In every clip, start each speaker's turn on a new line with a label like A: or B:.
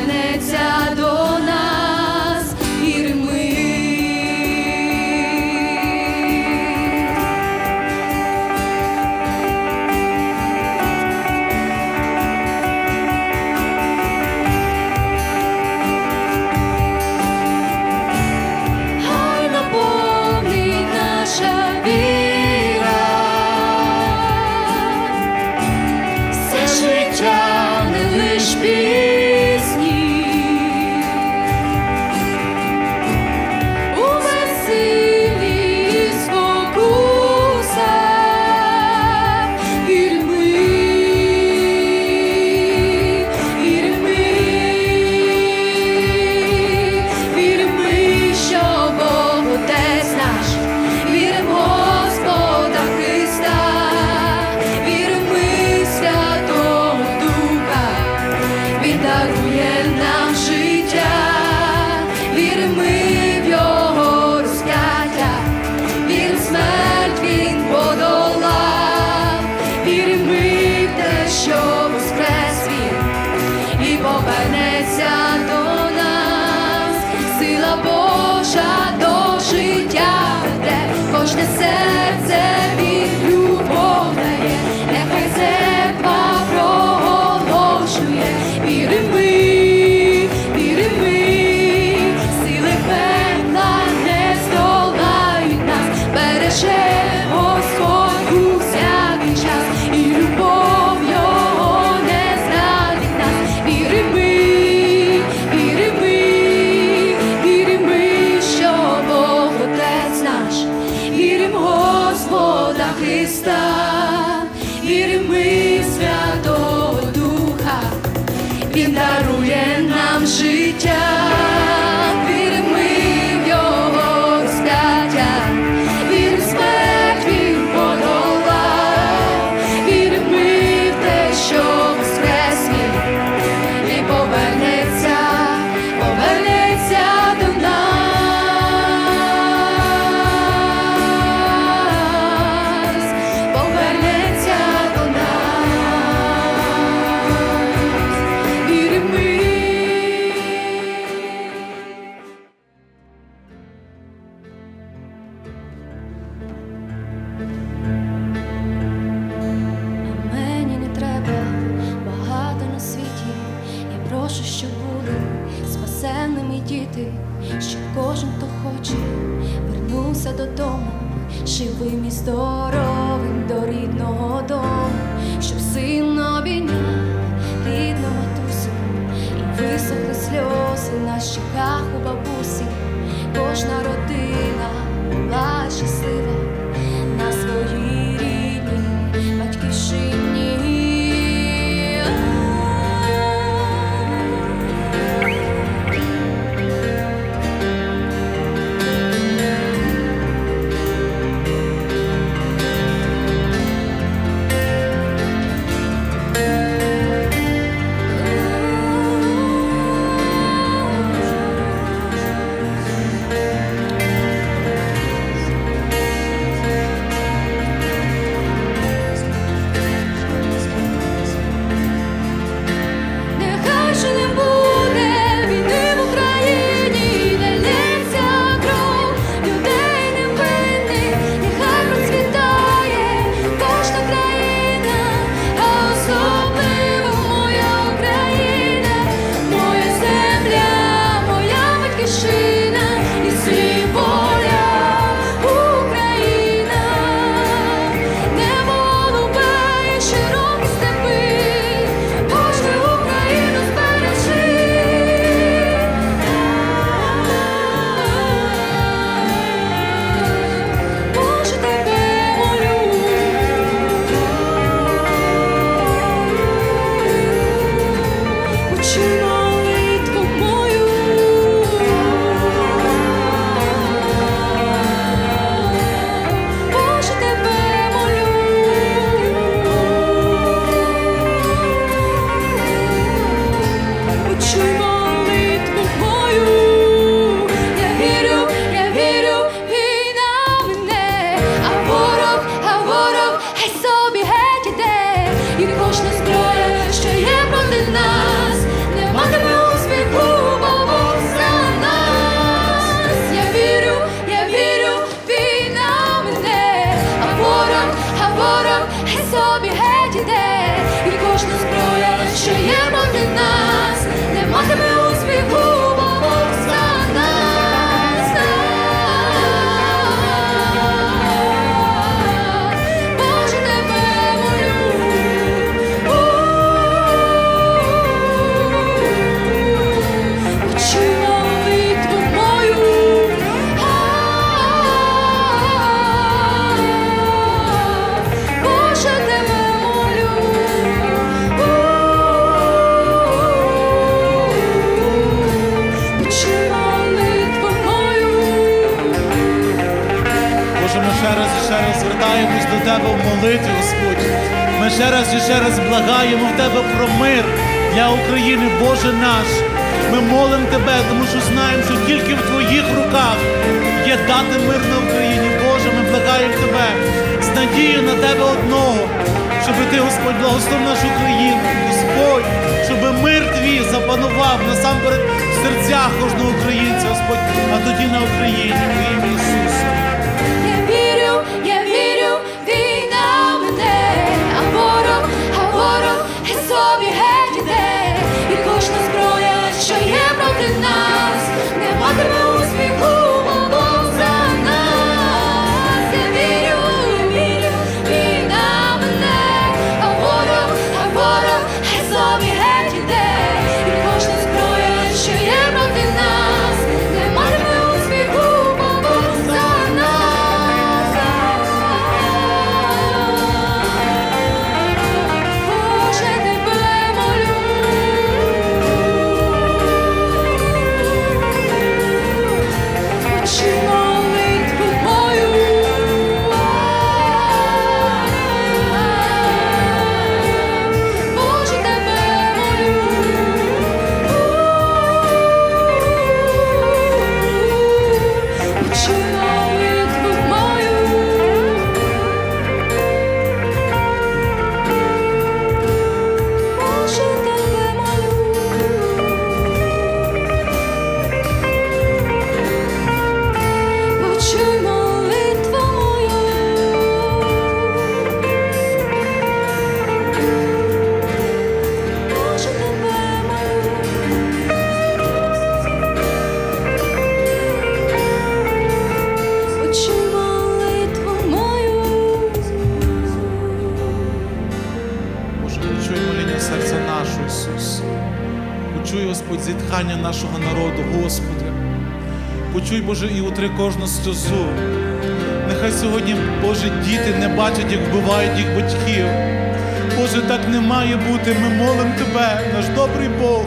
A: і кожне серце Він живим і
B: Молитві, Господь. Ми ще раз і ще раз благаємо в Тебе про мир для України, Боже наш. Ми молимо Тебе, тому що знаємо, що тільки в Твоїх руках є дати мир на Україні. Боже, ми благаємо Тебе з надією на Тебе одного, щоб Ти, Господь, благословив нашу країну, Господь, щоб мир Твій запанував насамперед в серцях кожного українця, Господь, а тоді на Україні,
A: Боже,
B: і утри кожну сльозу. Нехай сьогодні, Боже, діти не бачать, як вбивають їх батьків. Боже, так не має бути. Ми молимо Тебе, наш добрий Бог,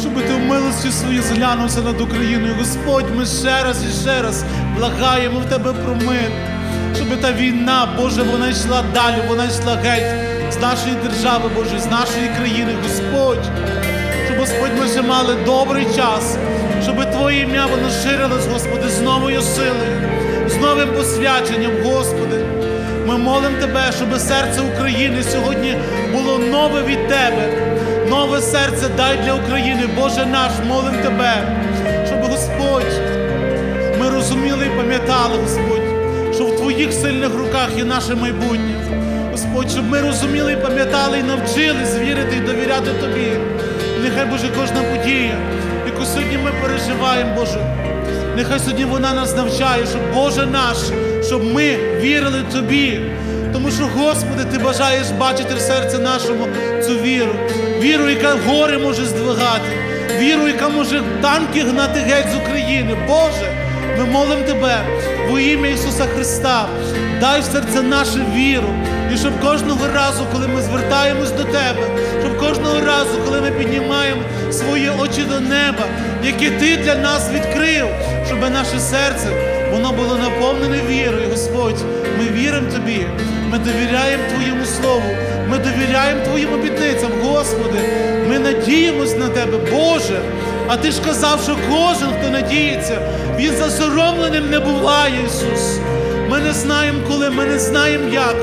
B: щоб ти в милості своїй зглянувся над Україною. Господь, ми ще раз і ще раз благаємо в Тебе про мир, щоб та війна, Боже, вона йшла далі, вона йшла геть з нашої держави, Боже, з нашої країни, Господь. Щоб, Господь, ми ще мали добрий час, Твоє ім'я воно ширилось, Господи, з новою силою, з новим посвяченням, Господи. Ми молимо Тебе, щоб серце України сьогодні було нове від Тебе. Нове серце дай для України, Боже наш, молим Тебе, щоб Господь ми розуміли і пам'ятали, Господь, що в Твоїх сильних руках є наше майбутнє. Господь, щоб ми розуміли і пам'ятали і навчились вірити і довіряти Тобі. Нехай, Боже, кожна подія, яку сьогодні ми переживаємо, Боже, нехай сьогодні вона нас навчає, щоб Боже наш, щоб ми вірили Тобі. Тому що, Господи, Ти бажаєш бачити в серці нашому цю віру, віру, яка гори може здвигати, віру, яка може танки гнати геть з України. Боже, ми молимо Тебе во ім'я Ісуса Христа. Дай в серце наше віру. І щоб кожного разу, коли ми звертаємось до Тебе, кожного разу, коли ми піднімаємо свої очі до неба, яке Ти для нас відкрив, щоб наше серце воно було наповнене вірою, Господь. Ми віримо Тобі, ми довіряємо Твоєму Слову, ми довіряємо Твоїм обітницям, Господи. Ми надіємось на Тебе, Боже. А Ти ж казав, що кожен, хто надіється, він засоромленим не буває, Ісус. Ми не знаємо коли, ми не знаємо як.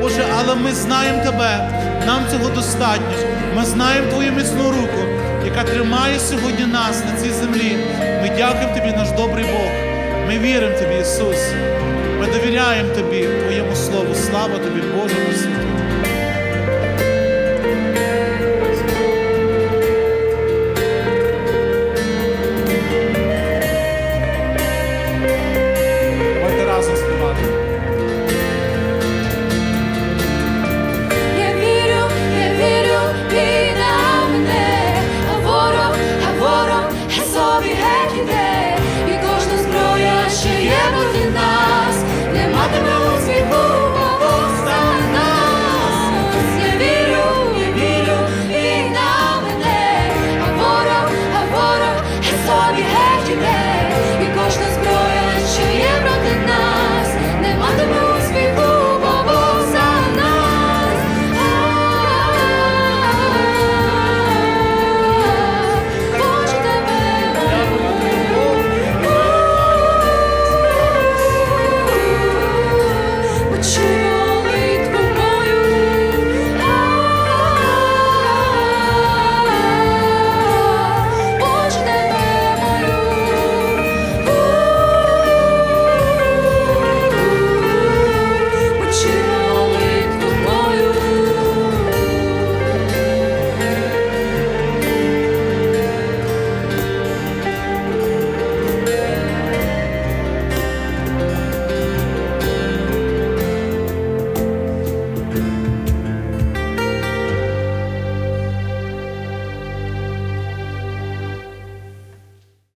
B: Боже, але ми знаємо Тебе. Нам цього достатньо. Ми знаємо Твою міцну руку, яка тримає сьогодні нас на цій землі. Ми дякуємо Тобі, наш добрий Бог. Ми віримо Тобі, Ісус. Ми довіряємо Тобі, Твоєму Слову. Слава Тобі, Боже, святий.